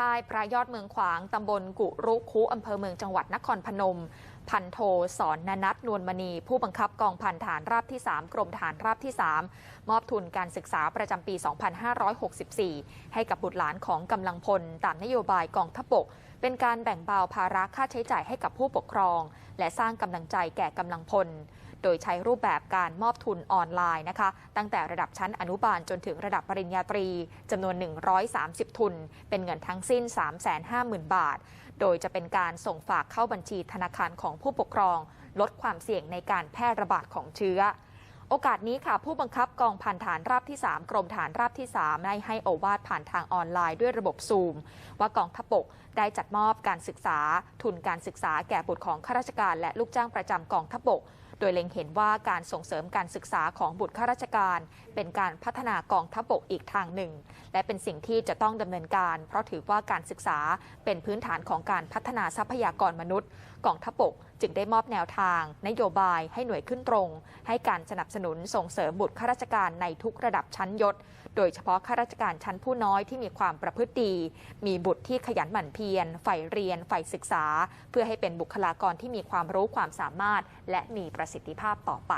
ค่ายพระยอดเมืองขวางตำบลกุรุคุอำเภอเมืองจังหวัดนครพนม พันโทสอนนนัทนวลมณี ผู้บังคับกองพันฐานราบที่ 3 กรมฐานราบที่ 3 มอบทุนการศึกษาประจำปี 2564 ให้กับบุตรหลานของกำลังพล ตามนโยบายกองทัพบก เป็นการแบ่งเบาภาระค่าใช้จ่ายให้กับผู้ปกครอง และสร้างกำลังใจแก่กำลังพล โดยใช้รูปแบบการมอบทุนออนไลน์นะคะ ตั้งแต่ระดับชั้นอนุบาลจนถึงระดับปริญญาตรีจำนวน 130 ทุน เป็นเงินทั้งสิ้น 350,000 บาท โดยจะเป็นการส่งฝากเข้าบัญชีธนาคารของผู้ปกครอง ลดความเสี่ยงในการแพร่ระบาดของเชื้อโอกาสนี้ค่ะ ผู้บังคับกองพันฐานราบที่ 3 กรมฐานราบที่ 3 ได้ให้โอวาทผ่านทางออนไลน์ด้วยระบบซูม ว่ากองทัพบกได้จัดมอบการศึกษา ทุนการศึกษาแก่บุตรของข้าราชการและลูกจ้างประจำกองทัพบก โดยเล็งเห็นว่าการส่งเสริมการศึกษาของบุตรข้าราชการ เป็นการพัฒนากองทัพบกอีกทางหนึ่ง และเป็นสิ่งที่จะต้องดำเนินการ เพราะถือว่าการศึกษาเป็นพื้นฐานของการพัฒนาทรัพยากรมนุษย์กองทัพบกจึงได้มอบแนวทาง นโยบายให้หน่วยขึ้นตรง ให้การสนับสนุนส่งเสริมบุตรข้าราชการในทุกระดับชั้นยศ โดยเฉพาะข้าราชการชั้นผู้น้อยที่มีความประพฤติดี มีบุตรที่ขยันหมั่นเพียรใฝ่เรียนใฝ่ศึกษา เพื่อให้เป็นบุคลากรที่มีความรู้ความสามารถ และมีประสิทธิภาพต่อไป